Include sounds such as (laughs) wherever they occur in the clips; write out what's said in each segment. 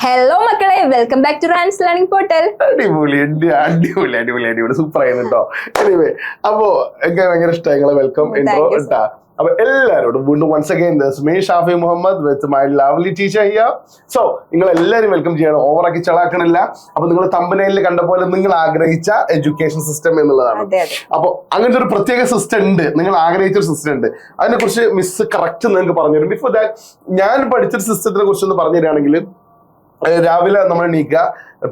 Hello മക്കളെ welcome back to Rans learning portal അടിപൊളി അടി- അടിപൊളി അടിപൊളി അടിപൊളി സൂപ്പർ ആയിരുന്നു കേട്ടോ എനിവേ അപ്പോ എനിക്ക് ഭയങ്കര ഇഷ്ടമായി നിങ്ങളെ വെൽക്കം ഇൻട്രോ ഇട്ടാ. അപ്പൊ എല്ലാവരോടും വീണ്ടും once again me Shafi Muhammad with my lovely teacher here so നിങ്ങൾ എല്ലാവരും വെൽക്കം ചെയ്യണം ഓവറാക്കി ചളാക്കണില്ല. അപ്പൊ നിങ്ങൾ തമ്പനയിൽ കണ്ട പോലെ നിങ്ങൾ ആഗ്രഹിച്ച എഡ്യൂക്കേഷൻ സിസ്റ്റം എന്നുള്ളതാണ്. അപ്പൊ അങ്ങനത്തെ ഒരു പ്രത്യേക സിസ്റ്റം ഉണ്ട്. നിങ്ങൾ ആഗ്രഹിച്ച ഒരു സിസ്റ്റം ഉണ്ട്. അതിനെ കുറിച്ച് മിസ് കറക്റ്റ് നിങ്ങൾക്ക് പറഞ്ഞുതരും ബിഫോർ ദാറ്റ് ഞാൻ പഠിച്ചൊരു സിസ്റ്റത്തിനെ കുറിച്ച് ഒന്ന് പറഞ്ഞു തരികയാണെങ്കിൽ രാവിലെ നമ്മൾ എണീക്കുക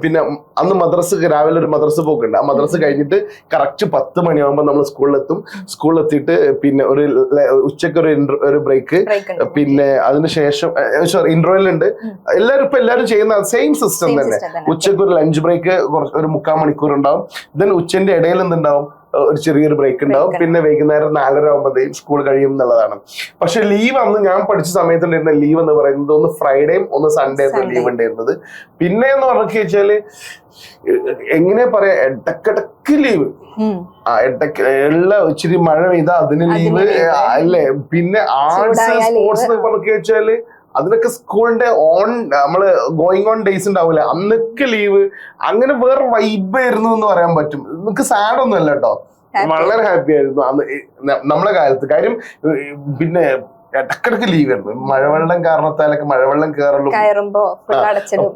പിന്നെ അന്ന് മദ്രസ് രാവിലെ ഒരു മദ്രസ് പോക്കുണ്ട്. ആ മദ്രസ് കഴിഞ്ഞിട്ട് കറക്റ്റ് പത്ത് മണിയാകുമ്പോൾ നമ്മൾ സ്കൂളിലെത്തും. സ്കൂളിലെത്തിയിട്ട് പിന്നെ ഒരു ഉച്ചയ്ക്ക് ഒരു ഒരു ബ്രേക്ക് പിന്നെ അതിനുശേഷം സോറി ഉണ്ട്. എല്ലാവരും ഇപ്പൊ എല്ലാവരും ചെയ്യുന്ന സെയിം സിസ്റ്റം തന്നെ. ഉച്ചയ്ക്ക് ഒരു ലഞ്ച് ബ്രേക്ക് കുറച്ച് ഒരു മുക്കാൽ മണിക്കൂർ ഉണ്ടാവും. ദെൻ ഉച്ചന്റെ ഇടയിൽ എന്തുണ്ടാവും? ഒരു ചെറിയൊരു ബ്രേക്ക് ഉണ്ടാവും. പിന്നെ വൈകുന്നേരം നാലര ആകുമ്പോഴത്തേക്കും സ്കൂൾ കഴിയും എന്നുള്ളതാണ്. പക്ഷെ ലീവ് അന്ന് ഞാൻ പഠിച്ച സമയത്തുണ്ടായിരുന്ന ലീവ് എന്ന് പറയുന്നത് ഒന്ന് ഫ്രൈഡേയും ഒന്ന് സൺഡേ Sunday. ലീവ് ഉണ്ടായിരുന്നത്. പിന്നെ എന്ന് പറഞ്ഞു വെച്ചാൽ എങ്ങനെ പറയാ ഇടക്കിടക്ക് ലീവ് ആ ഇടയ്ക്ക് ഉള്ള ഇച്ചിരി മഴ പെയ്താ അതിന് അതിന് ലീവ് അല്ലേ? പിന്നെ ആർട്സ് സ്പോർട്സ് എന്നൊക്കെ പറഞ്ഞു വെച്ചാൽ അതിനൊക്കെ സ്കൂളിന്റെ ഓൺ നമ്മൾ ഗോയിങ് ഓൺ ഡേയ്സ് ഉണ്ടാവില്ല അന്നൊക്കെ ലീവ് അങ്ങനെ വേറെ വൈബ് ആയിരുന്നു എന്ന് പറയാൻ പറ്റും. നമുക്ക് സാഡ് ഒന്നും അല്ല കേട്ടോ വളരെ ഹാപ്പി ആയിരുന്നു. അന്ന് നമ്മളെ കാലത്ത്. കാര്യം പിന്നെ ഇടക്കിടക്ക് ലീവ് ആയിരുന്നു. മഴവെള്ളം കാരണത്താലൊക്കെ മഴവെള്ളം കയറലും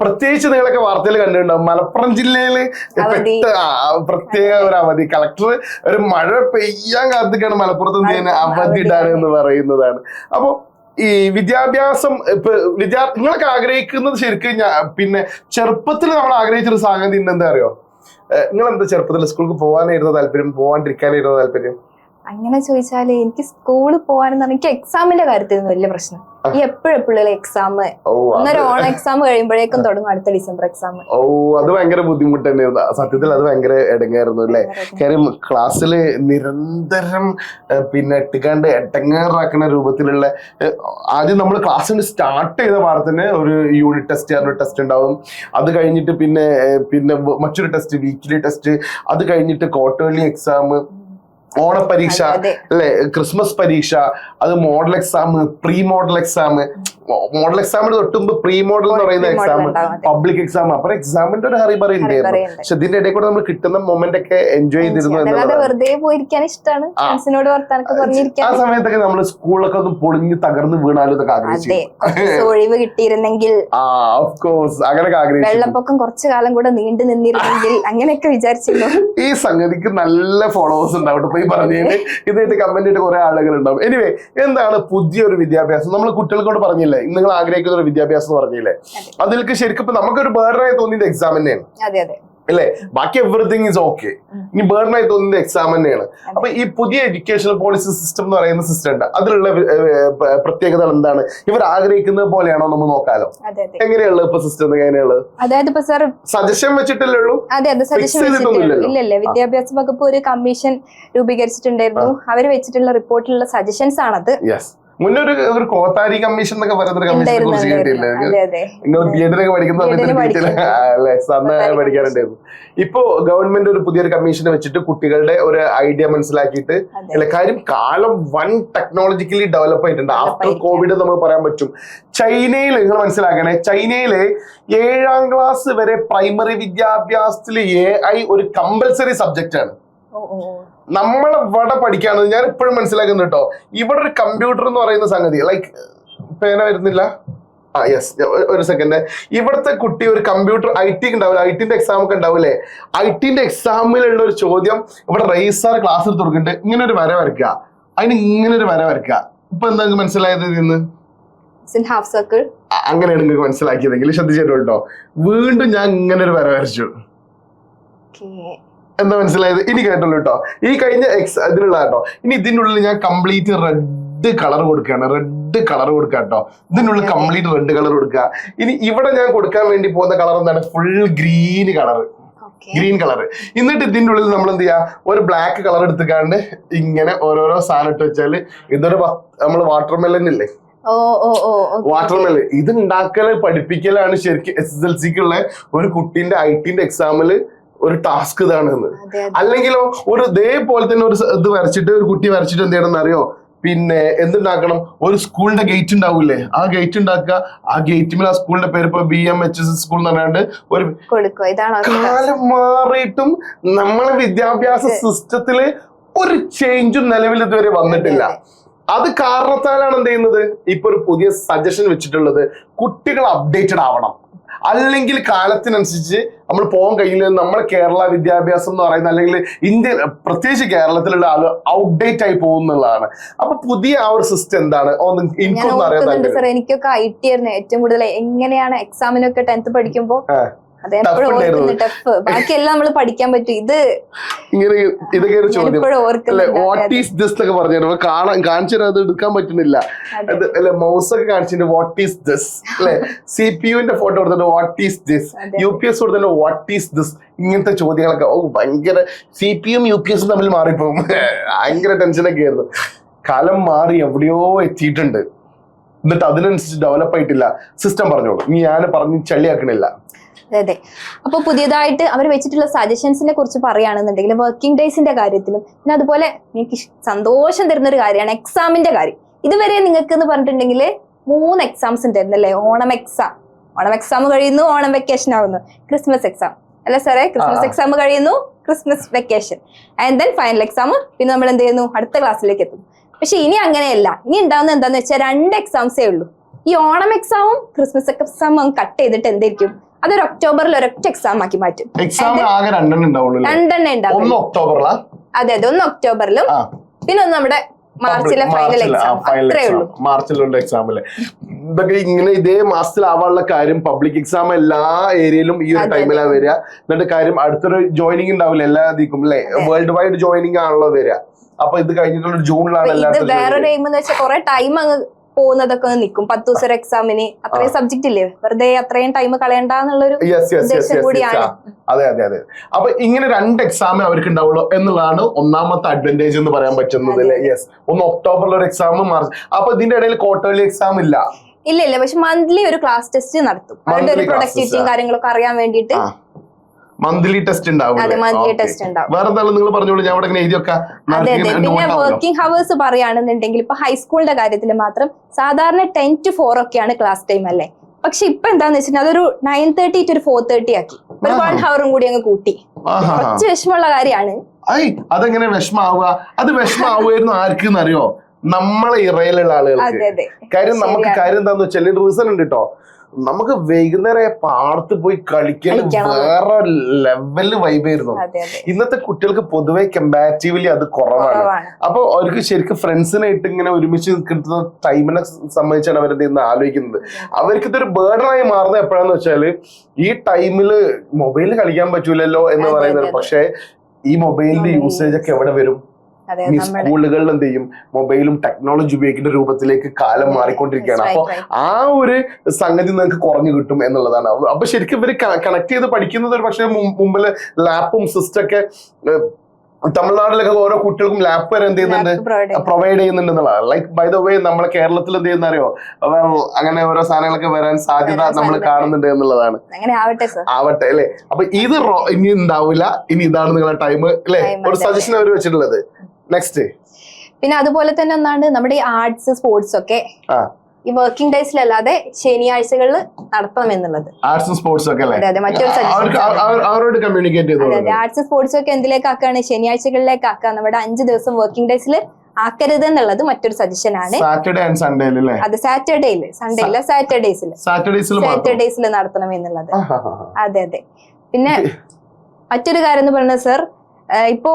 പ്രത്യേകിച്ച് നിങ്ങളൊക്കെ വാർത്തയിൽ കണ്ടിട്ടുണ്ടാവും. മലപ്പുറം ജില്ലയിൽ പ്രത്യേക ഒരു അവധി. കളക്ടർ ഒരു മഴ പെയ്യാൻ കാത്തിക്കാണ് മലപ്പുറത്ത് എന്ത് അവധി അവധി. ഇടാൻ എന്ന് പറയുന്നതാണ്. അപ്പൊ ഈ വിദ്യാഭ്യാസം ഇപ്പൊ വിദ്യാ നിങ്ങളൊക്കെ ആഗ്രഹിക്കുന്നത് ശരിക്കും പിന്നെ ചെറുപ്പത്തിൽ നമ്മൾ ആഗ്രഹിച്ചൊരു സംഗതി ഉണ്ട് എന്താ അറിയോ? നിങ്ങൾ എന്താ ചെറുപ്പത്തിൽ സ്കൂളിൽ പോകാനായിരുന്നു താല്പര്യം? പോകാണ്ടിരിക്കാനായിരുന്നു താല്പര്യം? അങ്ങനെ ചോദിച്ചാൽ എനിക്ക് സ്കൂളിൽ പോകാനെന്ന് പറഞ്ഞാൽ എനിക്ക് എക്സാമിന്റെ കാര്യത്തിലൊന്നും വലിയ പ്രശ്നം. ഈ എപ്പോഴും എപ്പോഴും എക്സാം ഒന്നര ഓണം എക്സാം കഴിയുമ്പോഴേക്കും തുടങ്ങും അടുത്ത ഡിസംബർ എക്സാം ഓ അത് ഭയങ്കര ബുദ്ധിമുട്ട് തന്നെയായിരുന്നു സത്യത്തിൽ അത് ഭയങ്കര ഇടങ്ങായിരുന്നു അല്ലേ? കാര്യം ക്ലാസ്സിൽ നിരന്തരം പിന്നെ എട്ടുകാണ്ട് എട്ടങ്ങാറാക്കുന്ന രൂപത്തിലുള്ള ആദ്യം നമ്മൾ ക്ലാസ്സിന് സ്റ്റാർട്ട് ചെയ്ത പാടെ തന്നെ ഒരു യൂണിറ്റ് ടെസ്റ്റ് ആണ് ടെസ്റ്റ് ഉണ്ടാവും. അത് കഴിഞ്ഞിട്ട് പിന്നെ പിന്നെ മറ്റൊരു ടെസ്റ്റ് വീക്കിലി ടെസ്റ്റ് അത് കഴിഞ്ഞിട്ട് ക്വാർട്ടർലി എക്സാം ഓണപരീക്ഷ അല്ലെ? ക്രിസ്മസ് പരീക്ഷ അത് model exam pre model exam model എക്സാമിന് തൊട്ടുമ്പ് പ്രീ മോഡൽ എന്ന് പറയുന്ന എക്സാം പബ്ലിക് എക്സാം അപ്പൊ എക്സാമിന്റെ ഒരു ഹറിബറി ഉണ്ടായിരുന്നു. പക്ഷെ ഇതിന്റെ ഇടയിൽ കൂടെ നമ്മൾ കിട്ടുന്ന മൊമെന്റ് ഒക്കെ എൻജോയ് ചെയ്തിരുന്നു വെറുതെ പോയിരിക്കാൻ ഇഷ്ടമാണ് ആ. സമയത്തൊക്കെ നമ്മൾ സ്കൂളൊക്കെ ഒന്ന് പൊളിഞ്ഞ് തകർന്ന് വീണാലും ഇതൊക്കെ ആഗ്രഹിച്ചു ഒഴിവ് കിട്ടിയിരുന്നെങ്കിൽ ആ ഓഫ് കോഴ്സ് അങ്ങനെയൊക്കെ ആഗ്രഹിച്ചു വെള്ളപ്പൊക്കം കുറച്ചു കാലം കൂടെ നീണ്ടു നിന്നിരുന്നെങ്കിൽ അങ്ങനെയൊക്കെ വിചാരിച്ചിരുന്നു. ഈ സംഗതിക്ക് നല്ല ഫോളോവേഴ്സ് ഉണ്ടാവും ഇപ്പൊ ഈ ഇതായിട്ട് കമന്റ് ഇട്ട് കുറെ ആളുകൾ ഉണ്ടാവും എനിവേ എന്താണ് പുതിയൊരു വിദ്യാഭ്യാസം? നമ്മൾ കുട്ടികൾക്കോട് പറഞ്ഞില്ലേ? നിങ്ങൾ ആഗ്രഹിക്കുന്ന ഒരു വിദ്യാഭ്യാസം പറഞ്ഞില്ലേ? അതിലേക്ക് ശരിക്കും ഇപ്പൊ നമുക്കൊരു ബേർഡനായി തോന്നിയത് എക്സാം തന്നെയാണ്. അതെ അതെ. അല്ലേ? ബാക്കി എവറിത്തിങ് ഈസ് ഓക്കെ. ഇനി ബേർഡനായി തോന്നുന്നത് എക്സാം തന്നെയാണ്. അപ്പൊ ഈ പുതിയ എഡ്യൂക്കേഷണൽ പോളിസി സിസ്റ്റം എന്ന് പറയുന്ന സിസ്റ്റം ഉണ്ട്. അതിലുള്ള പ്രത്യേകത പ്രത്യേകതകൾ എന്താണ്? ഇവർ ആഗ്രഹിക്കുന്നത് പോലെയാണോ നമ്മൾ നോക്കാലോ. എങ്ങനെയുള്ള എങ്ങനെയുള്ളത് ഇപ്പൊ സിസ്റ്റം എങ്ങനെയുള്ളത്? അതായത് ഇപ്പൊ സാർ സജഷൻ വെച്ചിട്ടല്ലേ ഉള്ളൂ? അതെ അതെ സജഷൻ. ഇല്ലല്ലേ. വിദ്യാഭ്യാസ വകുപ്പ് ഒരു കമ്മീഷൻ രൂപീകരിച്ചിട്ടുണ്ടായിരുന്നു. അവർ വെച്ചിട്ടുള്ള റിപ്പോർട്ടിലുള്ള സജഷൻസ് ആണത്. യെസ് മുന്നേ ഒരു കോത്താരി കമ്മീഷൻ എന്നൊക്കെ പറയുന്ന കമ്മീഷനെ കുറിച്ച് കേട്ടില്ലേ നിങ്ങൾ ബി എഡിനൊക്കെ പഠിക്കുന്ന സമയത്ത് അന്ന് പഠിക്കാറുണ്ടായിരുന്നു ഇപ്പോ ഗവൺമെന്റ് ഒരു പുതിയൊരു കമ്മീഷൻ വെച്ചിട്ട് കുട്ടികളുടെ ഒരു ഐഡിയ മനസ്സിലാക്കിയിട്ട് അല്ലെ കാര്യം കാലം വൺ ടെക്നോളജിക്കലി ഡെവലപ്പ് ആയിട്ടുണ്ട്. ആഫ്റ്റർ കോവിഡ് നമുക്ക് പറയാൻ പറ്റും. ചൈനയിൽ നിങ്ങൾ മനസ്സിലാക്കണേ ചൈനയിലെ ഏഴാം ക്ലാസ് വരെ പ്രൈമറി വിദ്യാഭ്യാസത്തിൽ എ ഐ ഒരു കമ്പൽസറി സബ്ജക്റ്റ് ആണ്. ഓ, വട. പഠിക്കാണ് ഞാൻ ഇപ്പോഴും മനസ്സിലാക്കുന്നു കേട്ടോ ഇവിടെ ഒരു കമ്പ്യൂട്ടർ എന്ന് പറയുന്ന സംഗതി ലൈക്ക് പേന വരുന്നില്ല? ആ യെസ് ഒരു സെക്കൻഡ് ഇവിടുത്തെ കുട്ടി ഒരു കമ്പ്യൂട്ടർ ഐ ടി ഉണ്ടാവില്ല? ഐ ടിന്റെ എക്സാം ഒക്കെ ഉണ്ടാവില്ലേ? ഐ ടിന്റെ എക്സാമിലുള്ള ഒരു ചോദ്യം ഇവിടെ റൈസാർ ക്ലാസ് എടുത്ത് കൊടുക്കുന്നുണ്ട്. ഇങ്ങനെ ഒരു വര വരയ്ക്കുക. അതിന് ഇങ്ങനെ ഒരു വര വരയ്ക്കുക. ഇപ്പൊ എന്താ മനസ്സിലായത് ഇതിന്ന്? ഹാഫ് സർക്കിൾ അങ്ങനെയാണ് നിങ്ങൾക്ക് മനസ്സിലാക്കിയതെങ്കിൽ ശ്രദ്ധിച്ചിട്ടുണ്ടോ വീണ്ടും ഞാൻ ഇങ്ങനെ ഒരു വര വരച്ചു. എന്താ മനസ്സിലായത്? ഇനി കേട്ടുള്ളൂ കേട്ടോ ഈ കഴിഞ്ഞ എക്സ് ഇതിലുള്ള കേട്ടോ ഇനി ഇതിനുള്ളിൽ ഉള്ളിൽ ഞാൻ കംപ്ലീറ്റ് റെഡ് കളർ കൊടുക്കുകയാണ്. റെഡ് കളർ കൊടുക്കുക കേട്ടോ ഇതിനുള്ളിൽ. കംപ്ലീറ്റ് റെഡ് കളർ കൊടുക്കുക. ഇനി ഇവിടെ ഞാൻ കൊടുക്കാൻ വേണ്ടി പോകുന്ന കളർ എന്താണ്? Full green colour. Green colour എന്നിട്ട് ഇതിന്റെ ഉള്ളിൽ നമ്മൾ എന്ത് ചെയ്യാ? ഒരു ബ്ലാക്ക് കളർ എടുത്തുകാണ്ട് ഇങ്ങനെ ഓരോരോ സാധനം ഇട്ട് വെച്ചാൽ ഇതൊരു നമ്മൾ വാട്ടർ മെലൻ ഇല്ലേ. വാട്ടർ മെലൻ ഇത് ഉണ്ടാക്കൽ പഠിപ്പിക്കലാണ് ശരിക്കും എസ് എസ് എൽ സിക്കുള്ള ഒരു കുട്ടീന്റെ ഐ ടിന്റെ എക്സാമിൽ ഒരു ടാസ്ക് ഇതാണ് എന്ന്. അതെ അതെ. അല്ലെങ്കിലോ ഒരു ഇതേപോലെ തന്നെ ഒരു ഇത് വരച്ചിട്ട് ഒരു കുട്ടി വരച്ചിട്ട് എന്ത് ചെയ്യണം അറിയോ പിന്നെ എന്തുണ്ടാക്കണം? ഒരു സ്കൂളിന്റെ ഗേറ്റ് ഉണ്ടാവൂലേ ആ ഗേറ്റ് ഉണ്ടാക്കുക. ആ ഗേറ്റിൽ ആ സ്കൂളിന്റെ പേര് ഇപ്പൊ B M H S school എന്ന് പറഞ്ഞാണ്ട് ഒരു. കാലം മാറിയിട്ടും നമ്മളെ വിദ്യാഭ്യാസ സിസ്റ്റത്തിൽ ഒരു ചേഞ്ചും നിലവിൽ ഇതുവരെ വന്നിട്ടില്ല. അത്. കാരണത്താലാണ് എന്ത് ചെയ്യുന്നത്? ഇപ്പൊ ഒരു പുതിയ സജഷൻ വെച്ചിട്ടുള്ളത്. കുട്ടികൾ അപ്ഡേറ്റഡ് ആവണം. അല്ലെങ്കിൽ കാലത്തിനനുസരിച്ച് നമ്മൾ പോകാൻ കഴിയില്ല. നമ്മുടെ കേരള വിദ്യാഭ്യാസം എന്ന് പറയുന്നത് അല്ലെങ്കിൽ ഇന്ത്യ പ്രത്യേകിച്ച് കേരളത്തിലുള്ള ആളുകൾ ഔട്ട്ഡേറ്റ് ആയി പോകുന്നുള്ളതാണ് അപ്പൊ പുതിയ ആ ഒരു സിസ്റ്റം എന്താണ്? എനിക്കൊന്നും സാർ എനിക്കൊക്കെ ഐ ടി ആയിരുന്നു ഏറ്റവും കൂടുതൽ. എങ്ങനെയാണ് എക്സാമിനൊക്കെ ടെൻത്ത് പഠിക്കുമ്പോ ബാക്കിയെല്ലാം നമ്മൾ പഠിക്കാൻ പറ്റും. ഇത് ഇങ്ങനെ ഇതൊക്കെ ഒരു ചോദ്യം. അല്ലെ വാട്ട് ഈസ് ദിസ് എന്നൊക്കെ പറഞ്ഞു കാണാൻ കാണിച്ചാൽ അത് എടുക്കാൻ പറ്റുന്നില്ല. അല്ലെ മൗസ് ഒക്കെ കാണിച്ചിട്ട് വാട്ട് ഈസ് ദിസ് അല്ലെ സി പി യുവിന്റെ ഫോട്ടോ കൊടുത്തിട്ട് what is this U P S കൊടുത്തിട്ട് വാട്ട് ഈസ് ദിസ് ഇങ്ങനത്തെ ചോദ്യങ്ങളൊക്കെ. ഓ ഭയങ്കര സി പി യും യു പി എസും തമ്മിൽ മാറിപ്പോകും ഭയങ്കര ടെൻഷനൊക്കെ ആയിരുന്നു. കാലം മാറി എവിടെയോ എത്തിയിട്ടുണ്ട്. എന്നിട്ട് അതിനനുസരിച്ച് ഡെവലപ്പ് ആയിട്ടില്ല. സിസ്റ്റം പറഞ്ഞോളൂ. ഇനി ഞാൻ പറഞ്ഞ് ചള്ളിയാക്കണില്ല. അതെ. അതെ അപ്പൊ പുതിയതായിട്ട് അവർ വെച്ചിട്ടുള്ള സജഷൻസിനെ കുറിച്ച് പറയുകയാണെന്നുണ്ടെങ്കിൽ വർക്കിംഗ് ഡേയ്സിന്റെ കാര്യത്തിലും പിന്നെ അതുപോലെ എനിക്ക് സന്തോഷം തരുന്ന ഒരു കാര്യമാണ് എക്സാമിന്റെ കാര്യം. ഇതുവരെ നിങ്ങൾക്ക് എന്ന് പറഞ്ഞിട്ടുണ്ടെങ്കിൽ മൂന്ന് എക്സാംസ് ഉണ്ടായിരുന്നു അല്ലേ? ഓണം എക്സാം ഓണം എക്സാം കഴിയുന്നു ഓണം വെക്കേഷൻ ആവുന്നു. ക്രിസ്മസ് എക്സാം അല്ല സാറേ? ക്രിസ്മസ് എക്സാം കഴിയുന്നു Christmas vacation and then final exam പിന്നെ നമ്മൾ എന്ത് ചെയ്യുന്നു? അടുത്ത ക്ലാസ്സിലേക്ക് എത്തും പക്ഷെ ഇനി അങ്ങനെയല്ല. ഇനി ഉണ്ടാവുന്ന എന്താന്ന് വെച്ചാൽ രണ്ട് എക്സാംസേ ഉള്ളൂ. ഈ ഓണം എക്സാമും ക്രിസ്മസ് എക്സാമും കട്ട് ചെയ്തിട്ട് എന്തായിരിക്കും അതൊരു ഒക്ടോബറിൽ ഒരൊറ്റ എക്സാം ആക്കി മാറ്റും. എക്സാം ആകെ രണ്ടെണ്ണം ഉണ്ടാവുള്ളൂ രണ്ടെണ്ണം ഉണ്ടാവും. ഒന്ന് ഒക്ടോബറിലാ? അതെ അതെ ഒന്ന് ഒക്ടോബറിലും പിന്നെ ഒന്ന് നമ്മുടെ മാർച്ചിലെ ഫൈനൽ എക്സാം അത്രേ ഉള്ളൂ. മാർച്ചിലുള്ള എക്സാമിൽ ഇതൊക്കെ ഇങ്ങനെ ഇതേ മാസത്തിലാവാനുള്ള കാര്യം പബ്ലിക് എക്സാം എല്ലാ ഏരിയയിലും ഈ ഒരു ടൈമിലാ ടൈമിലാണ് വരിക. എന്നിട്ട് കാര്യം അടുത്തൊരു ജോയിനിങ് ഉണ്ടാവില്ല എല്ലാ ഇതിക്കും അല്ലെ? വേൾഡ് വൈഡ് ജോയിനിങ് ആണല്ലോ വരിക. അപ്പൊ ഇത് കഴിഞ്ഞിട്ടുള്ള ജൂണിലാണ് എല്ലാ വേറൊരു എയിം എന്ന് വെച്ചാൽ കുറെ ടൈം അങ്ങ് പോകുന്നതൊക്കെ നിൽക്കും പത്ത് ദിവസം ഒരു എക്സാമിന് അത്രയും സബ്ജക്റ്റ് ഇല്ലേ? വെറുതെ അത്രയും ടൈം കളയണ്ടെന്നുള്ളൊരു ഉദ്ദേശം കൂടിയാണ്. അതെ അതെ അതെ. അപ്പൊ ഇങ്ങനെ രണ്ട് എക്സാമേ അവർക്ക് ഉണ്ടാവുള്ളൂ എന്നുള്ളതാണ് ഒന്നാമത്തെ അഡ്വാന്റേജ് എന്ന് പറയാൻ പറ്റുന്നത് യെസ് ഒന്ന് ഒക്ടോബറിൽ ഒരു എക്സാം മാർച്ച് അപ്പൊ ഇതിന്റെ ഇടയിൽ ക്വാർട്ടർലി എക്സാം ഇല്ല. ഇല്ല ഇല്ല. പക്ഷെ മന്ത്ലി ഒരു ക്ലാസ് ടെസ്റ്റ് നടത്തും. അവരുടെ ഒരു പ്രൊഡക്ടിവിറ്റിയും കാര്യങ്ങളൊക്കെ അറിയാൻ വേണ്ടിയിട്ട് മന്ത്ലി ടെസ്റ്റ് ഉണ്ടാവും? മന്ത്ലി ടെസ്റ്റ് ഉണ്ടാവും. വേറെ എന്തായാലും നിങ്ങൾ പറഞ്ഞോളൂ ഞാൻ ഇവിടെ ഇങ്ങനെ എഴുതി വെക്കാം അതെ. അതെ പിന്നെ വർക്കിംഗ് ഹവേഴ്സ് പറയുകയാണെന്നുണ്ടെങ്കിൽ ഇപ്പൊ ഹൈസ്കൂളിന്റെ കാര്യത്തിൽ മാത്രം സാധാരണ ടെൻ ടു ഫോർ ഒക്കെയാണ് ക്ലാസ് ടൈം അല്ലേ? പക്ഷെ ഇപ്പൊ എന്താന്ന് വെച്ചിട്ടുണ്ടെങ്കിൽ അതൊരു നയൻ തേർട്ടി ടു ഒരു ഫോർ തേർട്ടി ആക്കി. ഒരു വൺ ഹവറും കൂടി അങ്ങ് കൂട്ടി. കുറച്ച് വിഷമമുള്ള കാര്യമാണ്. ഐ അതെങ്ങനെ വിഷമാവുക? അത് വിഷമാവുമായിരുന്നു ആർക്കും അറിയോ നമ്മളെ ഇറയിലുള്ള ആളുകൾക്ക്. കാര്യം നമുക്ക്. കാര്യം എന്താന്ന് വെച്ചാൽ റീസൺ ഉണ്ട് കേട്ടോ നമുക്ക് വൈകുന്നേരം പാടത്ത് പോയി കളിക്കാൻ. വേറെ ലെവലിൽ വൈബായിരുന്നു അതെ അതെ. ഇന്നത്തെ കുട്ടികൾക്ക് പൊതുവെ കമ്പാരിറ്റീവ്ലി അത് കുറവാണ്. അപ്പൊ അവർക്ക് ശരിക്കും ഫ്രണ്ട്സിനായിട്ട് ഇങ്ങനെ ഒരുമിച്ച് കിട്ടുന്ന ടൈമിനെ സംബന്ധിച്ചാണ് അവരെന്ത് ചെയ്യുന്നത് ആലോചിക്കുന്നത്. അവർക്ക് ഇതൊരു ബേർഡനായി മാറുന്നത് എപ്പോഴാന്ന് വെച്ചാൽ ഈ ടൈമിൽ മൊബൈലിൽ കളിക്കാൻ പറ്റൂലല്ലോ എന്ന് പറയുന്നത്. അതെ. ഈ മൊബൈലിന്റെ യൂസേജ് ഒക്കെ എവിടെ വരും? ഈ സ്കൂളുകളിൽ എന്ത് ചെയ്യും? മൊബൈലും ടെക്നോളജി ഉപയോഗിക്കുന്ന രൂപത്തിലേക്ക് കാലം മാറിക്കൊണ്ടിരിക്കുകയാണ്. അപ്പൊ Right, right. ആ ഒരു സംഗതി നിങ്ങൾക്ക് കുറഞ്ഞു കിട്ടും എന്നുള്ളതാണ്. അപ്പൊ- ശരിക്കും ഇവർ കണക്ട് ചെയ്ത് പഠിക്കുന്നത് ഒരു പക്ഷേ മുമ്പിൽ മുമ്പിൽ ലാപ്പും സിസ്റ്റൊക്കെ തമിഴ്നാട്ടിലൊക്കെ ഓരോ കുട്ടികൾക്കും ലാപ്പ് വരെ എന്ത് ചെയ്യുന്നുണ്ട്. പ്രൊവൈഡ് ചെയ്യുന്നുണ്ട്. എന്നുള്ളതാണ് ലൈക്ക് ബൈ ദ വേ നമ്മളെ കേരളത്തിൽ എന്ത് ചെയ്യുന്ന അറിയോ? അങ്ങനെ ഓരോ സാധനങ്ങളൊക്കെ വരാൻ സാധ്യത നമ്മൾ കാണുന്നുണ്ട് എന്നുള്ളതാണ്. ആവട്ടെ അല്ലെ? അപ്പൊ ഇത് ഇനി ഉണ്ടാവില്ല. ഇനി ഇതാണ് നിങ്ങളുടെ ടൈം അല്ലെ? ഒരു സജഷൻ അവർ വെച്ചിട്ടുള്ളത്. നെക്സ്റ്റ് പിന്നെ അതുപോലെ തന്നെ ഒന്നാണ് നമ്മുടെ ഈ ആർട്സ് സ്പോർട്സ് ഒക്കെ. ഈ വർക്കിംഗ് ഡേയ്സിലല്ലാതെ ശനിയാഴ്ചകളിൽ നടത്തണം എന്നുള്ളത്. ആർട്സും സ്പോർട്സ് ഒക്കെ അവരോട് കമ്മ്യൂണിക്കേറ്റ് അതെ ആർട്സ് സ്പോർട്സ് ഒക്കെ എന്തിലേക്ക് ആക്കാണ്? ശനിയാഴ്ചകളിലേക്ക് ആക്കുക നമ്മുടെ അഞ്ച് ദിവസം വർക്കിംഗ് ഡേയ്സിൽ ആക്കരുത് എന്നുള്ളത് മറ്റൊരു സജഷൻ ആണ്. സാറ്റർഡേ ആൻഡ് സൺഡേ അല്ലേ? അത് സാറ്റർഡേയിൽ സൺഡേ അല്ല സാറ്റർഡേസിൽ സാറ്റർഡേസിൽ നടത്തണം എന്നുള്ളത്. അതെ അതെ. പിന്നെ (laughs) മറ്റൊരു കാര്യം എന്ന് പറയുന്നത് സർ ഇപ്പോ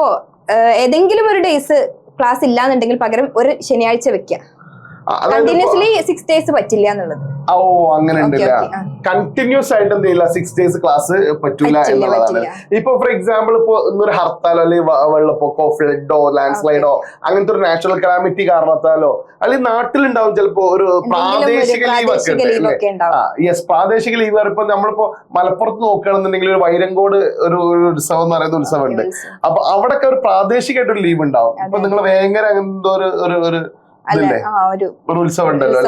ഏതെങ്കിലും ഒരു ഡേയ്സ് ക്ലാസ് ഇല്ലാന്നുണ്ടെങ്കിൽ പകരം ഒരു ശനിയാഴ്ച വെക്കുക കണ്ടിന്യൂസ്ലി സിക്സ് ഡേയ്സ് പറ്റില്ല എന്നുള്ളത് ഓ അങ്ങനെ ഉണ്ടല്ല കണ്ടിന്യൂസ് ആയിട്ട് എന്തെയില്ല സിക്സ് ഡേയ്സ് ക്ലാസ് പറ്റൂല എന്നുള്ളതാണ്. ഇപ്പൊ ഫോർ എക്സാമ്പിൾ ഇപ്പൊ ഇന്നൊരു ഹർത്താലോ അല്ലെങ്കിൽ വെള്ളപ്പൊക്കോ ഫ്ലഡോ ലാൻഡ് സ്ലൈഡോ അങ്ങനത്തെ ഒരു നാച്ചുറൽ കലാമിറ്റി കാരണത്താലോ അല്ലെങ്കിൽ നാട്ടിലുണ്ടാവും ചിലപ്പോ ഒരു പ്രാദേശിക ലീവ് ഒക്കെ യെസ് പ്രാദേശിക ലീവ് ഇപ്പൊ നമ്മളിപ്പോ മലപ്പുറത്ത് നോക്കുകയാണെന്നുണ്ടെങ്കിൽ ഒരു വൈരങ്കോട് ഒരു ഉത്സവം എന്ന് പറയുന്ന ഉത്സവം ഉണ്ട് അപ്പൊ അവിടൊക്കെ ഒരു പ്രാദേശികമായിട്ട് ഒരു ലീവ് ഉണ്ടാവും ഇപ്പൊ. നിങ്ങൾ വേങ്ങര അങ്ങനത്തെ ഒരു ഒരു ഒരു ഉത്സവം ഉണ്ടല്ലോ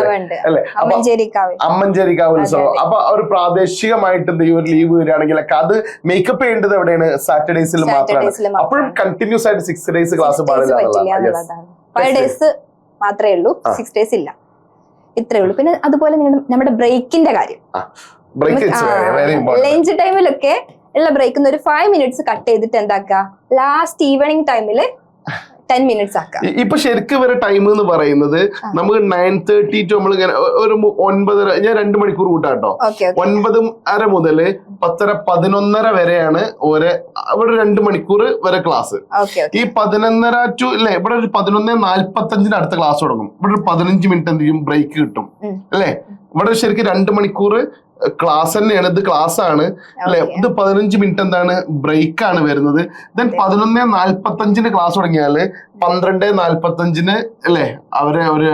അല്ലെ? അമ്മഞ്ചേരിക്കാവ് ഉത്സവം. അപ്പൊ ഒരു പ്രാദേശികമായിട്ട് എന്ത് ഒരു ലീവ് വരികയാണെങ്കിലൊക്കെ അത് മേക്കപ്പ് ചെയ്യേണ്ടത് എവിടെയാണ്? സാറ്റർഡേസിൽ മാത്രമാണ്. അപ്പോഴും കണ്ടിന്യൂസ് ആയിട്ട് സിക്സ് ഡേയ്സ് ക്ലാസ് പാടില്ല. ഫൈവ് ഡേയ്സ് മാത്രമേ ഉള്ളൂ. സിക്സ് ഡേയ്സ് ഇല്ല. ഇത്രേ ഉള്ളൂ. പിന്നെ അതുപോലെ നമ്മുടെ ബ്രേക്കിന്റെ കാര്യം. ലഞ്ച് ടൈമിലൊക്കെ ഉള്ള ബ്രേക്ക് ഒരു ഫൈവ് മിനിറ്റ്സ് കട്ട് ചെയ്തിട്ട് എന്താക്കുക? ലാസ്റ്റ് ഈവനിങ് ടൈമിൽ ടെൻ മിനിറ്റ്സ് ആക്കാം. ഇപ്പൊ ശരിക്കും വരെ ടൈം എന്ന് പറയുന്നത് നമുക്ക് നയൻ തേർട്ടി ടു നമ്മൾ ഇങ്ങനെ ഒരു ഒൻപതര ഞാൻ രണ്ട് മണിക്കൂർ കൂട്ടാട്ടോ. ഒൻപത് അര മുതൽ പത്തര പതിനൊന്നര വരെയാണ് ഒരേ ഇവിടെ രണ്ട് മണിക്കൂർ വരെ ക്ലാസ് ഈ പതിനൊന്നര ടു അല്ലെ ഇവിടെ ഒരു പതിനൊന്ന് നാല്പത്തഞ്ചിന് അടുത്ത ക്ലാസ് തുടങ്ങും. ഇവിടെ ഒരു പതിനഞ്ച് മിനിറ്റ് എന്തെങ്കിലും ബ്രേക്ക് കിട്ടും. അല്ലേ? ഇവിടെ ശരിക്കും രണ്ട് മണിക്കൂർ ക്ലാസ് തന്നെയാണ് ഇത് ക്ലാസ് ആണ്. അല്ലെ? ഇത് പതിനഞ്ച് മിനിറ്റ് എന്താണ്? ബ്രേക്ക് ആണ് വരുന്നത്. ദെൻ പതിനൊന്നേ നാല്പത്തഞ്ചിന് ക്ലാസ് തുടങ്ങിയാൽ പന്ത്രണ്ട് നാല്പത്തഞ്ചിന് അല്ലെ? അവർ ഒരു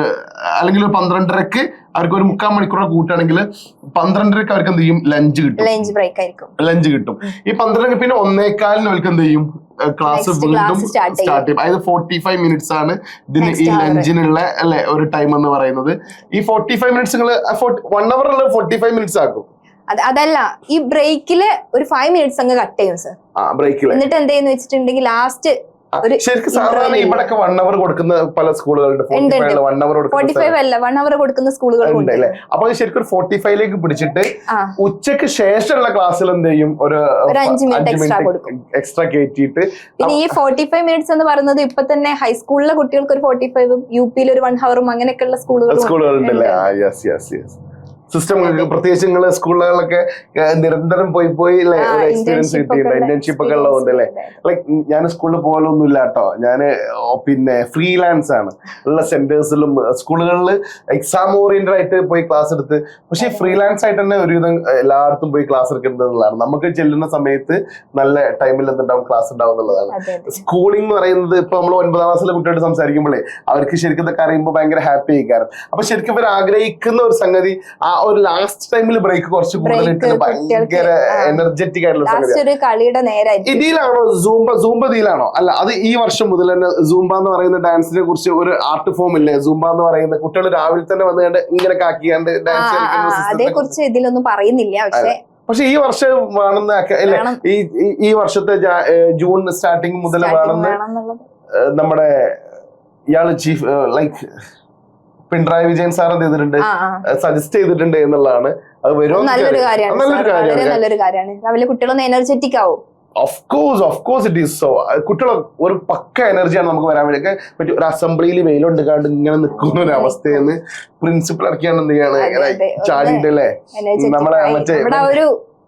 അല്ലെങ്കിൽ ഒരു പന്ത്രണ്ടരക്ക് അവർക്ക് ഒരു മുക്കാൽ മണിക്കൂർ കൂട്ടുകയാണെങ്കിൽ പന്ത്രണ്ടരക്ക് അവർക്ക് എന്ത് ചെയ്യും? ലഞ്ച് കിട്ടും. ലഞ്ച് ബ്രേക്ക് ആയിരിക്കും. ലഞ്ച് കിട്ടും. ഈ പന്ത്രണ്ടരക്ക് പിന്നെ ഒന്നേക്കാലിന് അവർക്ക് എന്ത് ചെയ്യും? ക്ലാസ് വീണ്ടും. സ്റ്റാർട്ട് ചെയ്യും. അതായത് ഫോർട്ടി ഫൈവ് മിനിറ്റ്സ് ആണ് ഇതിന് ഈ ലഞ്ചിനുള്ള അല്ലെ ഒരു ടൈം എന്ന് പറയുന്നത്. ഈ ഫോർട്ടി ഫൈവ് മിനിറ്റ്സ് നിങ്ങൾ വൺ അവർ ഉള്ള ഫോർട്ടി ഫൈവ് മിനിറ്റ്സ് ആക്കും. അതല്ല ഈ ബ്രേക്കിൽ ഒരു ഫൈവ് മിനിറ്റ്സ് അങ്ങ് കട്ട് ചെയ്യും സർ എന്നിട്ട് എന്ത് ചെയ്യുന്ന വെച്ചിട്ടുണ്ടെങ്കിൽ ലാസ്റ്റ് ശരിക്കും സാധാരണ ഇവിടൊക്കെ വൺ അവർ കൊടുക്കുന്ന പല സ്കൂളുകളുണ്ട്. വൺ അവർ ഫോർട്ടി ഫൈവ് അല്ല വൺ അവർ കൊടുക്കുന്ന സ്കൂളുകളുണ്ട് അല്ലേ? അപ്പൊ ശരിക്കും ഒരു ഫോർട്ടി ഫൈവിലേക്ക് പിടിച്ചിട്ട് ഉച്ചയ്ക്ക് ശേഷമുള്ള ക്ലാസ്സിൽ എന്ത് ചെയ്യും? ഒരു അഞ്ച് മിനിറ്റ് എക്സ്ട്രാ കൊടുക്കും. എക്സ്ട്രാ കയറ്റിയിട്ട് പിന്നെ ഈ ഫോർട്ടി ഫൈവ് മിനിറ്റ്സ് എന്ന് പറയുന്നത് ഇപ്പൊ തന്നെ ഹൈസ്കൂളിലെ കുട്ടികൾക്ക് ഒരു ഫോർട്ടി ഫൈവും യു പിയിൽ ഒരു വൺ ഹവറും അങ്ങനെയൊക്കെയുള്ള സ്കൂളുകളും സ്കൂളുകളുണ്ടല്ലേ? യെസ് യെസ് യെസ് സിസ്റ്റം പ്രത്യേകിച്ച് നിങ്ങൾ സ്കൂളുകളിലൊക്കെ നിരന്തരം പോയി പോയി എക്സ്പീരിയൻസ് കിട്ടിയിട്ടുണ്ട്. ഇന്റേൺഷിപ്പ് ഒക്കെ ഉള്ളതുകൊണ്ട് അല്ലേ ലൈക് ഞാൻ സ്കൂളിൽ പോകാനൊന്നും ഇല്ല കേട്ടോ ഞാൻ പിന്നെ ഫ്രീലാൻസ് ആണ്. ഉള്ള സെന്റേഴ്സിലും സ്കൂളുകളിൽ എക്സാം ഓറിയന്റഡ് ആയിട്ട് പോയി ക്ലാസ് എടുത്ത്. പക്ഷേ ഫ്രീലാൻസ് ആയിട്ട് തന്നെ ഒരുവിധം എല്ലായിടത്തും പോയി ക്ലാസ് എടുക്കേണ്ടതാണ് നമുക്ക് ചെല്ലുന്ന സമയത്ത് നല്ല ടൈമിൽ എന്തുണ്ടാവും ക്ലാസ് ഉണ്ടാവും എന്നുള്ളതാണ്. സ്കൂളിംഗ് എന്ന് പറയുന്നത് ഇപ്പൊ നമ്മൾ ഒൻപതാം ക്ലാസ്സിലെ കുട്ടിയോട് സംസാരിക്കുമ്പോഴേ അവർക്ക് ശരിക്കും ഇതൊക്കെ അറിയുമ്പോൾ ഭയങ്കര ഹാപ്പി ആയിക്കാരം അപ്പൊ ശരിക്കും ഇവർ ആഗ്രഹിക്കുന്ന ഒരു സംഗതി ആ ഒരു ലാസ്റ്റ് ടൈമിൽ ബ്രേക്ക് കുറച്ച് കൂടുതൽ ഭയങ്കര എനർജറ്റിക് ആയിട്ടുള്ള ഇതിലാണോ സൂംബ? സൂംബ ഇതിലാണോ? അല്ല അത് ഈ വർഷം മുതൽ തന്നെ സൂംബ എന്ന് പറയുന്ന ഡാൻസിനെ കുറിച്ച് ഒരു ആർട്ട് ഫോം ഇല്ലേ? സൂംബ എന്ന് പറയുന്ന കുട്ടികൾ രാവിലെ തന്നെ വന്ന് കണ്ട് ഇങ്ങനെ കാക്കിയാണ്ട് ഡാൻസ് കളിക്കുന്ന അതേ സിസ്റ്റത്തെ കുറിച്ച് ഇതിലൊന്നും പറയുന്നില്ല പക്ഷെ. പക്ഷെ ഈ വർഷം വേണമെന്ന് അല്ലേ ഈ ഈ- വർഷത്തെ ജൂൺ സ്റ്റാർട്ടിങ് മുതൽ വേണമെന്ന് നമ്മുടെ ഇയാൾ chief like Pinarayi Vijayan sir എന്ത് ചെയ്തിട്ടുണ്ട്? സജസ്റ്റ് ചെയ്തിട്ടുണ്ട് എന്നുള്ളതാണ്. അത് വരുമോ നല്ലൊരു കാര്യമാണ് നല്ലൊരു കാര്യമാണ്. രാവിലെ കുട്ടികളൊന്ന് എനർജറ്റിക് ആവും. Of course of course it is so കുട്ടികൾ ഒരു പക്ക എനർജിയാണ് നമുക്ക് വരാൻ വേണ്ടി പറ്റും ഒരു അസംബ്ലിയിൽ വെയിലുണ്ട് കണ്ട് ഇങ്ങനെ നിൽക്കുന്ന ഒരു അവസ്ഥയെന്ന് പ്രിൻസിപ്പൽ ഇറക്കിയാണ് എന്ത് ചെയ്യാണ്? ചാടിയിട്ടല്ലേ? നമ്മളെ മറ്റേ-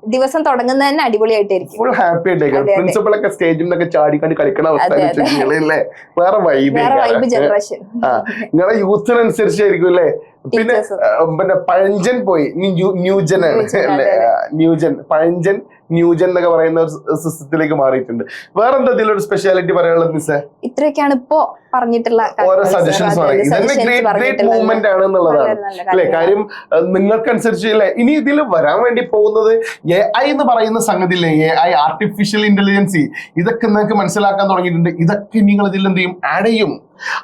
ദിവസം തുടങ്ങുന്നത് തന്നെ അടിപൊളിയായിട്ടായിരിക്കും ഫുൾ ഹാപ്പി ആയിട്ടേക്കാം. പ്രിൻസിപ്പൽ ഒക്കെ സ്റ്റേജിൽ നിന്നൊക്കെ ചാടി കണ്ട് കളിക്കണ അവസ്ഥ. വേറെ വൈബ് ജനറേഷൻ നിങ്ങളെ യൂത്തിനനുസരിച്ചായിരിക്കും അല്ലേ? പിന്നെ പിന്നെ പഴഞ്ചൻ പോയി. ന്യൂ- ന്യൂജൻ ആണ് അല്ലേ? ന്യൂജൻ പഴഞ്ചൻ ന്യൂജൻ എന്നൊക്കെ പറയുന്ന ഒരു സിസ്റ്റത്തിലേക്ക് മാറിയിട്ടുണ്ട്. വേറെ എന്താ ഇതിലൊരു സ്പെഷ്യാലിറ്റി പറയാനുള്ളത് മിസ്സേ? ഇത്രയൊക്കെയാണ് ഇപ്പോ പറഞ്ഞിട്ടുള്ള ഓരോ. സജഷൻസ് ഇതന്നെ ഗ്രേറ്റ് ഗ്രേറ്റ് മൂവ്മെന്റ് ആണ് എന്നുള്ളതാണ്. അല്ലെ. കാര്യം നിങ്ങൾക്കനുസരിച്ച് അല്ലെ? ഇനി ഇതിൽ വരാൻ വേണ്ടി പോകുന്നത് എ ഐ എന്ന് പറയുന്ന സംഗതി ഇല്ലേ എ ഐ ആർട്ടിഫിഷ്യൽ ഇന്റലിജൻസി ഇതൊക്കെ നിങ്ങൾക്ക് മനസ്സിലാക്കാൻ തുടങ്ങിയിട്ടുണ്ട്. ഇതൊക്കെ നിങ്ങൾ ഇതിൽ എന്ത് ചെയ്യും? ആഡ് ചെയ്യും.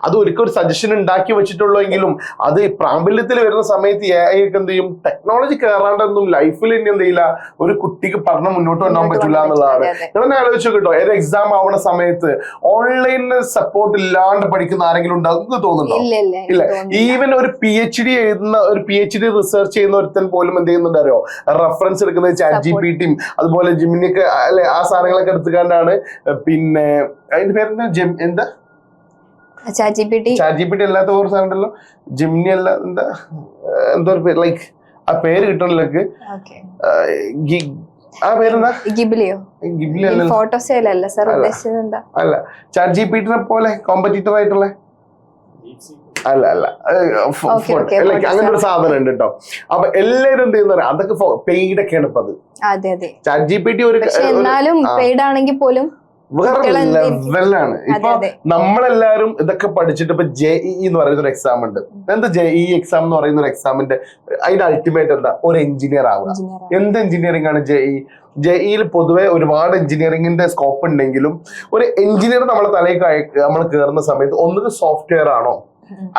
അത് ഒരിക്കൽ ഒരു സജഷൻ ഉണ്ടാക്കി വെച്ചിട്ടുള്ളൂ എങ്കിലും അത് പ്രാബല്യത്തിൽ വരുന്ന സമയത്ത് എ ഐ ഒക്കെ എന്ത് ചെയ്യും? ടെക്നോളജി കയറാണ്ടൊന്നും ലൈഫിൽ ഇനി എന്ത് ചെയ്യില്ല? ഒരു കുട്ടിക്ക് പഠനം മുന്നോട്ട് കൊണ്ടുപോകാൻ പറ്റില്ല എന്നുള്ളതാണ്. നിങ്ങൾ ആലോചിച്ചു കേട്ടോ ഒരു എക്സാം ആവുന്ന സമയത്ത് ഓൺലൈൻ സപ്പോർട്ട് ഇല്ലാണ്ട് പഠിക്കുന്ന ആരെങ്കിലും ഉണ്ടാകും എന്ന് തോന്നുന്നുണ്ടോ? ഇല്ല. ഈവൻ ഒരു പി എച്ച് ഡി എഴുതുന്ന ഒരു പി എച്ച് ഡി റിസർച്ച് ചെയ്യുന്ന ഒരുത്തൻ പോലും എന്ത് ചെയ്യുന്നുണ്ടോ റെഫറൻസ് എടുക്കുന്നത് ചാറ്റ് ജി പി ടിയും അതുപോലെ ജിമിനിക്ക് അല്ലെ? ആ സാധനങ്ങളൊക്കെ എടുത്തുകൊണ്ടാണ്. പിന്നെ അതിന്റെ പേര് ജെം എന്താ? Chat GPT Chat G P T അല്ലാത്ത ഒരു ഉണ്ടല്ലോ ജിമിനി അല്ല എന്താ പേര് ലൈക്ക് ആ പേര് കിട്ടണില്ലക്ക്. ആ പേരെന്താ? ഗിബ്ലിയോ. ഗിബ്ലി അല്ല. ഉദ്ദേശിച്ചത് എന്താ? അല്ല. ചാറ്റ് ജി പി ടിനെ പോലെ കോമ്പറ്റീറ്റർ ആയിട്ടുള്ള? അല്ല അല്ല. അങ്ങനെ ഒരു സാധനം ഉണ്ട് കേട്ടോ അപ്പൊ എല്ലാരും എന്ത് ചെയ്യുന്ന അതൊക്കെ പെയ്ഡ് ഒക്കെയാണ് ഇപ്പൊ അത് ചാറ്റ് ജി പി ടി ഒരു എന്നാലും. പെയ്ഡ് ആണെങ്കിൽ പോലും വേറെ? ലെവലാണ് ഇപ്പൊ നമ്മളെല്ലാരും ഇതൊക്കെ പഠിച്ചിട്ട് ഇപ്പൊ ജെ ഇ എന്ന് പറയുന്ന ഒരു എക്സാം ഉണ്ട്. എന്താ ജെ ഇ എക്സാം എന്ന് പറയുന്ന ഒരു എക്സാമിന്റെ അതിന്റെ അൾട്ടിമേറ്റ് എന്താ? ഒരു എഞ്ചിനീയർ ആവുക. എന്ത് എഞ്ചിനീയറിംഗ് ആണ് ജെ ഇ? ജെ ഇയിൽ പൊതുവെ ഒരുപാട് എഞ്ചിനീയറിംഗിന്റെ സ്കോപ്പ് ഉണ്ടെങ്കിലും ഒരു എഞ്ചിനീയർ നമ്മളെ തലയിൽ നമ്മൾ കയറുന്ന സമയത്ത് ഒന്നൊരു സോഫ്റ്റ്വെയർ ആണോ?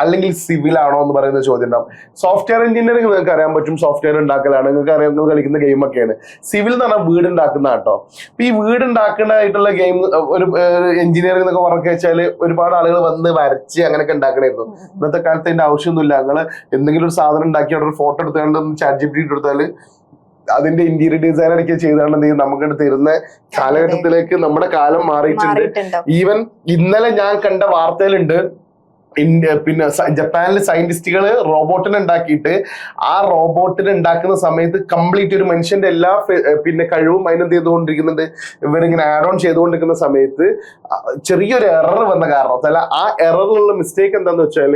അല്ലെങ്കിൽ സിവിൽ ആണോ എന്ന് പറയുന്ന ചോദ്യം ഉണ്ടാവും. സോഫ്റ്റ്വെയർ എഞ്ചിനീയറിംഗ് നിങ്ങൾക്ക് അറിയാൻ പറ്റും സോഫ്റ്റ്വെയർ ഉണ്ടാക്കലാണ്. നിങ്ങൾക്ക് അറിയാം നിങ്ങൾ കളിക്കുന്ന ഗെയിം ഒക്കെയാണ്. സിവിൽ എന്ന് പറഞ്ഞാൽ വീട് ഉണ്ടാക്കുന്ന കേട്ടോ. അപ്പൊ ഈ വീട് ഉണ്ടാക്കുന്നതായിട്ടുള്ള ഗെയിം ഒരു എഞ്ചിനീയറിംഗ് എന്നൊക്കെ പറഞ്ഞു വെച്ചാൽ ഒരുപാട് ആളുകൾ വന്ന് വരച്ച് അങ്ങനെയൊക്കെ ഉണ്ടാക്കണായിരുന്നു. ഇന്നത്തെ കാലത്ത് അതിന്റെ ആവശ്യമൊന്നുമില്ല. നിങ്ങൾ എന്തെങ്കിലും ഒരു സാധനം ഉണ്ടാക്കി അവിടെ ഒരു ഫോട്ടോ എടുത്തുകൊണ്ട് ചാറ്റ് ജി പി ടി എടുത്താൽ അതിന്റെ ഇന്റീരിയർ ഡിസൈൻ ഒക്കെ ചെയ്താണ് എന്ത് ചെയ്യും? നമുക്ക് തരുന്ന കാലഘട്ടത്തിലേക്ക് നമ്മുടെ കാലം മാറിയിട്ടുണ്ട്. ഈവൻ ഇന്നലെ ഞാൻ കണ്ട വാർത്തയിലുണ്ട്. പിന്നെ ജപ്പാനിലെ സയന്റിസ്റ്റുകൾ റോബോട്ടിനെ ഉണ്ടാക്കിയിട്ട് ആ റോബോട്ടിനെ ഉണ്ടാക്കുന്ന സമയത്ത് കംപ്ലീറ്റ് ഒരു മനുഷ്യന്റെ എല്ലാ പിന്നെ കഴിവും അതിനെന്ത് ചെയ്തുകൊണ്ടിരിക്കുന്നുണ്ട്? ഇവരിങ്ങനെ ആഡ് ഓൺ ചെയ്തുകൊണ്ടിരിക്കുന്ന സമയത്ത് ചെറിയൊരു എറർ വന്ന കാരണത്തല്ല ആ എററിലുള്ള മിസ്റ്റേക്ക് എന്താന്ന് വെച്ചാൽ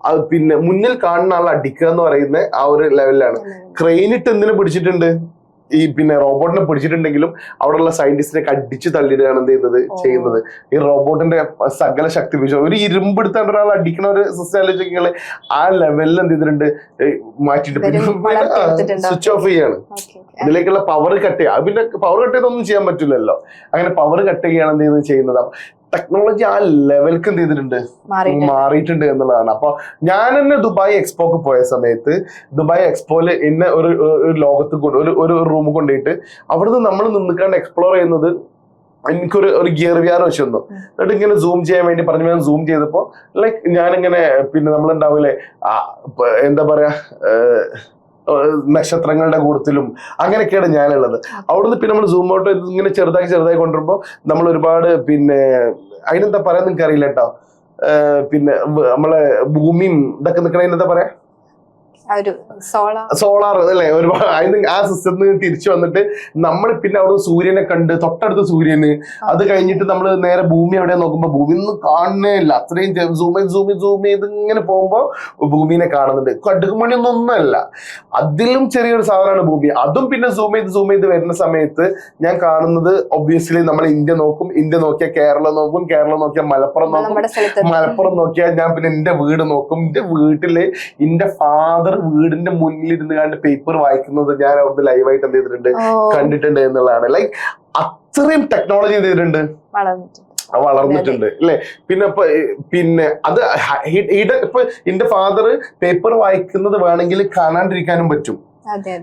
അത് പിന്നെ മുന്നിൽ കാണുന്ന ആൾ അടിക്കുക എന്ന് പറയുന്ന ആ ഒരു ലെവലിലാണ് ക്രെയിനിട്ട് എന്തിനെ പിടിച്ചിട്ടുണ്ട്? ഈ പിന്നെ റോബോട്ടിനെ പിടിച്ചിട്ടുണ്ടെങ്കിലും അവിടെയുള്ള സയന്റിസ്റ്റിനെ കടിച്ചു തള്ളിയിടുകയാണ് എന്ത് ചെയ്യുന്നത്? ചെയ്യുന്നത്. ഈ റോബോട്ടിന്റെ സകല ശക്തി പിടിച്ചു ഒരു ഇരുമ്പെടുത്താണ്ട് ഒരാൾ അടിക്കണ ഒരു സിസ്റ്റം ആലോചിക്കുക ആ ലെവലിൽ എന്ത് ചെയ്തിട്ടുണ്ട്? മാറ്റിയിട്ട്. ഇവരും സ്വിച്ച് ഓഫ് ചെയ്യാണ്. ഇതിലേക്കുള്ള പവർ കട്ട് ചെയ്യുക പിന്നെ പവർ കട്ട് ചെയ്തൊന്നും ചെയ്യാൻ പറ്റില്ലല്ലോ. അങ്ങനെ പവർ കട്ട് ചെയ്യുകയാണ് എന്ത് ചെയ്യുന്നത് ചെയ്യുന്നത്? ടെക്നോളജി ആ ലെവൽക്ക് എന്ത് ചെയ്തിട്ടുണ്ട് മാറിയിട്ടുണ്ട്. എന്നുള്ളതാണ്. അപ്പൊ ഞാൻ തന്നെ ദുബായ് എക്സ്പോക്ക് പോയ സമയത്ത് ദുബായ് എക്സ്പോയിൽ എന്നെ ഒരു ലോകത്ത് കൊണ്ട് ഒരു ഒരു റൂം കൊണ്ടുപോയിട്ട് അവിടുന്ന് നമ്മൾ നിന്നിക്കാണ്ട് എക്സ്പ്ലോർ ചെയ്യുന്നത് എനിക്കൊരു ഒരു ഗിയർ വിയർ വെച്ച് തന്നു എന്നിട്ട് ഇങ്ങനെ സൂം ചെയ്യാൻ വേണ്ടി പറഞ്ഞു ഞാൻ സൂം ചെയ്തപ്പോ ലൈക്ക് ഞാനിങ്ങനെ പിന്നെ നമ്മളുണ്ടാവില്ലേ എന്താ പറയാ നക്ഷത്രങ്ങളുടെ കൂട്ടത്തിലും അങ്ങനെയൊക്കെയാണ് ഞാനുള്ളത്. അവിടുന്ന് പിന്നെ നമ്മൾ സൂം ഔട്ട് ഇങ്ങനെ ചെറുതാക്കി ചെറുതായി കൊണ്ടുവരുമ്പോൾ നമ്മൾ ഒരുപാട് പിന്നെ അതിനെന്താ പറയാൻ നിങ്ങൾക്ക് അറിയില്ല കേട്ടോ പിന്നെ നമ്മളെ ഭൂമിയും ഇതൊക്കെ നിൽക്കണ എന്താ പറയാ? സോളാർ. അല്ലേ? ഒരുപാട് അതിന് ആ സിസ്റ്റത്തിൽ നിന്ന് തിരിച്ചു വന്നിട്ട് നമ്മൾ പിന്നെ അവിടെ സൂര്യനെ കണ്ട് തൊട്ടടുത്ത് സൂര്യന്. അത് കഴിഞ്ഞിട്ട് നമ്മൾ നേരെ ഭൂമി അവിടെ നോക്കുമ്പോൾ ഭൂമി ഒന്നും കാണുന്നേ ഇല്ല അത്രയും സൂം സൂമി സൂമി ഇത് സൂം ചെയ്ത് ഇങ്ങനെ പോകുമ്പോൾ ഭൂമിനെ കാണുന്നുണ്ട്. കടുകുമണി ഒന്നും ഒന്നല്ല അതിലും ചെറിയൊരു സാധനമാണ് ഭൂമി. അതും പിന്നെ സൂം ചെയ്ത് സൂം ചെയ്ത് വരുന്ന സമയത്ത് ഞാൻ കാണുന്നത് ഒബ്വിയസ്ലി നമ്മൾ ഇന്ത്യ നോക്കും. ഇന്ത്യ നോക്കിയാൽ കേരളം നോക്കും. കേരളം നോക്കിയാൽ മലപ്പുറം നോക്കും. മലപ്പുറം നോക്കിയാൽ ഞാൻ പിന്നെ എന്റെ വീട് നോക്കും. എന്റെ വീട്ടിൽ എന്റെ ഫാദർ വീടിന്റെ മുന്നിൽ ഇരുന്ന് കണ്ട് പേപ്പർ വായിക്കുന്നത് ഞാൻ അവിടുന്ന് ലൈവായിട്ട് എന്ത് ചെയ്തിട്ടുണ്ട്? കണ്ടിട്ടുണ്ട് എന്നുള്ളതാണ്. ലൈക് അത്രയും ടെക്നോളജി എന്ത് ചെയ്തിട്ടുണ്ട്? വളർന്നിട്ടുണ്ട്. അല്ലെ? പിന്നെ ഇപ്പൊ പിന്നെ അത് ഇപ്പൊ എന്റെ ഫാദർ പേപ്പർ വായിക്കുന്നത് വേണമെങ്കിൽ കാണാണ്ടിരിക്കാനും പറ്റും.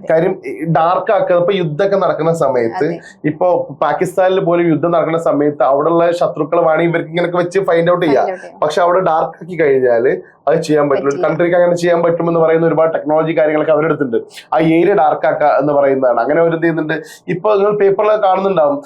കാര്യം ഡാർക്ക് ആക്കുക ഇപ്പൊ യുദ്ധമൊക്കെ നടക്കുന്ന സമയത്ത് ഇപ്പൊ പാകിസ്ഥാനിൽ പോലും യുദ്ധം നടക്കുന്ന സമയത്ത് അവിടെയുള്ള ശത്രുക്കളെ വേണമെങ്കിൽ ഇവർക്ക് ഇങ്ങനെയൊക്കെ വെച്ച് ഫൈൻഡ് ഔട്ട് ചെയ്യാം. പക്ഷെ അവിടെ ഡാർക്ക് ആക്കി കഴിഞ്ഞാൽ അത് ചെയ്യാൻ പറ്റില്ല. ഒരു കൺട്രിക്ക് അങ്ങനെ ചെയ്യാൻ പറ്റുമെന്ന് പറയുന്ന ഒരുപാട് ടെക്നോളജി കാര്യങ്ങളൊക്കെ അവരെടുത്തുണ്ട് ആ ഏരിയ ഡാർക്ക് ആക്കുക എന്ന് പറയുന്നതാണ്. അങ്ങനെ അവർ എന്ത് ചെയ്യുന്നുണ്ട്? ഇപ്പൊ നിങ്ങൾ പേപ്പറിലൊക്കെ കാണുന്നുണ്ടാവും.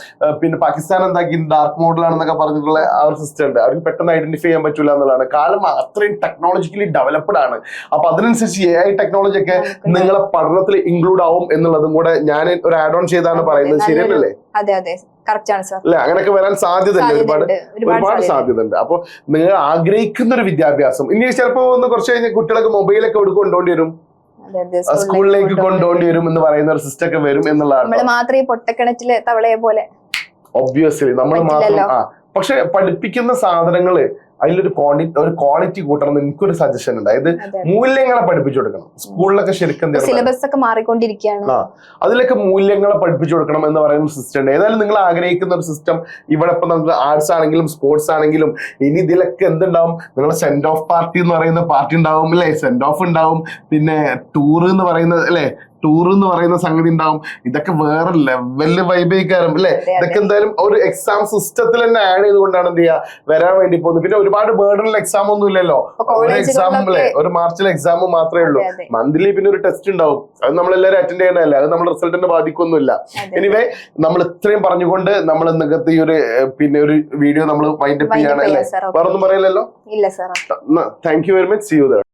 പിന്നെ പാകിസ്ഥാൻ എന്താക്കി? ഡാർക്ക് മോഡലാണെന്നൊക്കെ പറഞ്ഞിട്ടുള്ള ആ ഒരു സിസ്റ്റം ഉണ്ട്. അവർക്ക് പെട്ടെന്ന് ഐഡന്റിഫൈ ചെയ്യാൻ പറ്റില്ല എന്നുള്ളതാണ്. കാലം അത്രയും ടെക്നോളജിക്കലി ഡെവലപ്ഡ് ആണ്. അപ്പൊ അതിനനുസരിച്ച് എ ഐ ടെക്നോളജി ഒക്കെ നിങ്ങളെ നിങ്ങളെ പഠനത്തിൽ ഇൻക്ലൂഡ് ആവും എന്നുള്ളതും കൂടെ ഞാൻ ഒരു ആഡ് ഓൺ ചെയ്താണ് പറയുന്നത്. ശരിയല്ലേ അതെ അതെ. അല്ലെ? അങ്ങനെയൊക്കെ വരാൻ സാധ്യതയുണ്ട്. ഒരുപാട് ഒരുപാട് ഒരുപാട് സാധ്യത സാധ്യത ഉണ്ട് അപ്പൊ നിങ്ങൾ ആഗ്രഹിക്കുന്ന ഒരു വിദ്യാഭ്യാസം. ഇനി ചിലപ്പോ ഒന്ന് കുറച്ച് കഴിഞ്ഞാൽ കുട്ടികളൊക്കെ മൊബൈലൊക്കെ കൊടുക്കൊണ്ടോണ്ടി കൊണ്ടുപോണ്ടി വരും. സ്കൂളിലേക്ക് കൊണ്ടുപോണ്ടി വരും. എന്ന് പറയുന്ന ഒരു സിസ്റ്റം ഒക്കെ വരും എന്നുള്ളതാണ് നമ്മൾ മാത്രം ഈ പൊട്ടക്കിണറ്റിൽ തവളയെ പോലെ. ഒബ്വിയസ്ലി നമ്മൾ മാത്രം ആ പക്ഷെ പഠിപ്പിക്കുന്ന സാധനങ്ങൾ അതിലൊരു ക്വാണ്ടിറ്റി ഒരു ക്വാളിറ്റി കൂട്ടണം എനിക്കൊരു സജഷൻ ഉണ്ട്. അതായത് മൂല്യങ്ങളെ പഠിപ്പിച്ചു കൊടുക്കണം. സ്കൂളിലൊക്കെ ശരിക്കും സിലബസ് ഒക്കെ മാറിക്കൊണ്ടിരിക്കുകയാണ്. ആ. അതിലൊക്കെ മൂല്യങ്ങളെ പഠിപ്പിച്ചു കൊടുക്കണം എന്ന് പറയുന്ന സിസ്റ്റം ഉണ്ട്. ഏതായാലും നിങ്ങൾ ആഗ്രഹിക്കുന്ന ഒരു സിസ്റ്റം ഇവിടെ ഇപ്പൊ നമുക്ക് ആർട്സ് ആണെങ്കിലും സ്പോർട്സ് ആണെങ്കിലും ഇനി ഇതിലൊക്കെ എന്തുണ്ടാവും? നിങ്ങളെ സെൻഡ് ഓഫ് പാർട്ടി എന്ന് പറയുന്ന പാർട്ടി ഉണ്ടാവും അല്ലെ? സെന്റ് ഓഫ് ഉണ്ടാവും. പിന്നെ ടൂർ എന്ന് പറയുന്നത് അല്ലെ? ടൂർ എന്ന് പറയുന്ന സംഗതി ഉണ്ടാവും. ഇതൊക്കെ വേറെ ലെവലിൽ വൈബേക്കാരം അല്ലെ. ഇതൊക്കെ എന്തായാലും ഒരു എക്സാം സിസ്റ്റത്തിൽ തന്നെ ആഡ് ചെയ്തുകൊണ്ടാണ് എന്ത് ചെയ്യുക? വരാൻ വേണ്ടി പോകുന്നത്. പിന്നെ ഒരുപാട് ബേർഡനിൽ എക്സാം ഒന്നും ഇല്ലല്ലോ. ഒരു എക്സാം അല്ലേ ഒരു മാർച്ചിലെ എക്സാം മാത്രമേ ഉള്ളൂ. മന്ത്ലി പിന്നെ ഒരു ടെസ്റ്റ് ഉണ്ടാവും. അത് നമ്മളെല്ലാവരും അറ്റൻഡ് ചെയ്യണതല്ലേ അത് നമ്മുടെ റിസൾട്ടിനെ ബാധിക്കൊന്നുമില്ല. എനിവേ നമ്മൾ ഇത്രയും പറഞ്ഞുകൊണ്ട് നമ്മൾ ഇന്നത്തെ ഈ ഒരു പിന്നെ ഒരു വീഡിയോ നമ്മൾ വൈൻഡപ്പ് ചെയ്യണല്ലേ ചെയ്യാണ് അല്ലേ. വേറൊന്നും പറയില്ലല്ലോ? Thank you very much see you